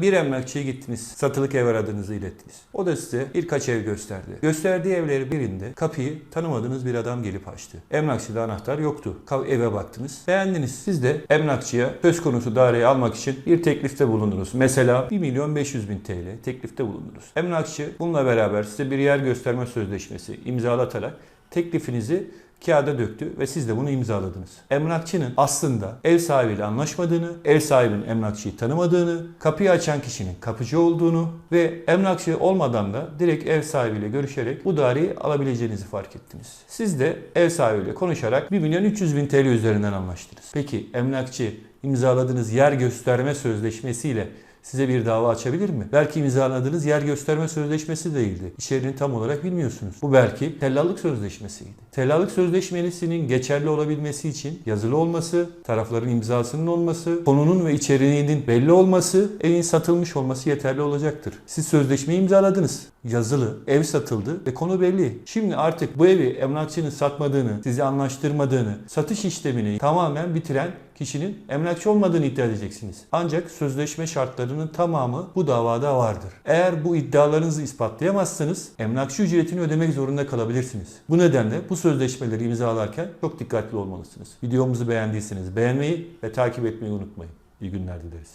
Bir emlakçıya gittiniz, satılık ev aradığınızı ilettiniz. O da size birkaç ev gösterdi. Gösterdiği evleri birinde kapıyı tanımadığınız bir adam gelip açtı. Emlakçıda anahtar yoktu. Eve baktınız, beğendiniz. Siz de emlakçıya söz konusu daireyi almak için bir teklifte bulundunuz. Mesela 1 milyon 500 bin TL teklifte bulundunuz. Emlakçı bununla beraber size bir yer gösterme sözleşmesi imzalatarak teklifinizi kağıda döktü ve siz de bunu imzaladınız. Emlakçının aslında ev sahibiyle anlaşmadığını, ev sahibinin emlakçıyı tanımadığını, kapıyı açan kişinin kapıcı olduğunu ve emlakçı olmadan da direkt ev sahibiyle görüşerek bu daireyi alabileceğinizi fark ettiniz. Siz de ev sahibiyle konuşarak 1 milyon 300 bin TL üzerinden anlaştınız. Peki emlakçı imzaladığınız yer gösterme sözleşmesiyle size bir dava açabilir mi? Belki imzaladığınız yer gösterme sözleşmesi değildi. İçeriğini tam olarak bilmiyorsunuz. Bu belki tellallık sözleşmesiydi. Tellallık sözleşmesinin geçerli olabilmesi için yazılı olması, tarafların imzasının olması, konunun ve içeriğinin belli olması, evin satılmış olması yeterli olacaktır. Siz sözleşmeyi imzaladınız. Yazılı, ev satıldı ve konu belli. Şimdi artık bu evi emlakçının satmadığını, sizi anlaştırmadığını, satış işlemini tamamen bitiren kişinin emlakçı olmadığını iddia edeceksiniz. Ancak sözleşme şartlarının tamamı bu davada vardır. Eğer bu iddialarınızı ispatlayamazsanız emlakçı ücretini ödemek zorunda kalabilirsiniz. Bu nedenle bu sözleşmeleri imzalarken çok dikkatli olmalısınız. Videomuzu beğendiyseniz beğenmeyi ve takip etmeyi unutmayın. İyi günler dileriz.